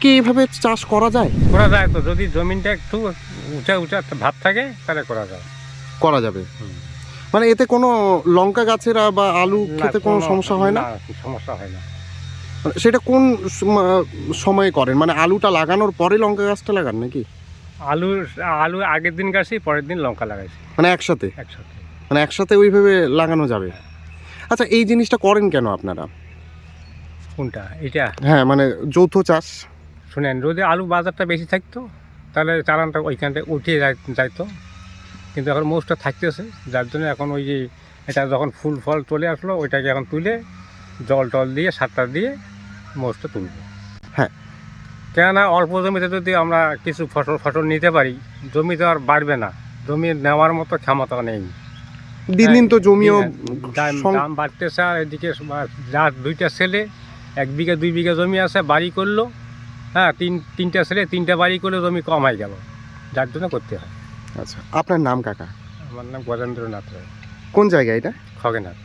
কি এইভাবে চাষ করা যায়? করা যায় তো যদি জমিনটা একটু উঁচা উঁচা ভাব থাকে তাহলে করা যায়। করা যাবে। মানে এতে কোনো লঙ্কা গাছেরা বা আলু খেতে কোনো সমস্যা হয় না? সমস্যা হয় না। মানে সেটা কোন সময়ে করেন? মানে আলুটা লাগানোর পরে লঙ্কা গাছটা লাগান নাকি? আলু আলু আগের দিন গাছি পরের দিন লঙ্কা লাগাইছি। মানে একসাথে? একসাথে। মানে একসাথে ওইভাবে লাগানো যাবে? আচ্ছা এই জিনিসটা করেন কেন আপনারা? কোনটা? এটা হ্যাঁ মানে যৌথ চাষ। শুনেন যদি আলু বাজারটা বেশি থাকতো তাহলে চালানটা ওইখানটা উঠিয়ে যাই- যাইতো। কিন্তু এখন মোষটা থাকতেছে যার জন্য এখন ওই যে এটা যখন ফুল ফল চলে আসলো ওইটাকে এখন তুলে জল টল দিয়ে সারটা দিয়ে মোষটা তুলবো। হ্যাঁ। কেননা অল্প জমিতে যদি আমরা কিছু ফসল ফসল নিতে পারি জমি তো আর বাড়বে না। জমি নেওয়ার মতো ক্ষমতা নেই। দিন দিন তো জমিও হ্যাঁ, দাম বাড়তেছে। আর এদিকে যার দুইটা ছেলে এক বিঘা দুই বিঘা জমি আছে বাড়ি করল হ্যাঁ তিন তিনটা ছেলে তিনটা বাড়ি করলে জমি কম হয়ে গেল যার জন্য করতে হয়। আচ্ছা আপনার নাম কাকা? আমার নাম গজেন্দ্রনাথ রায়। কোন জায়গা এটা? খগেনাথ।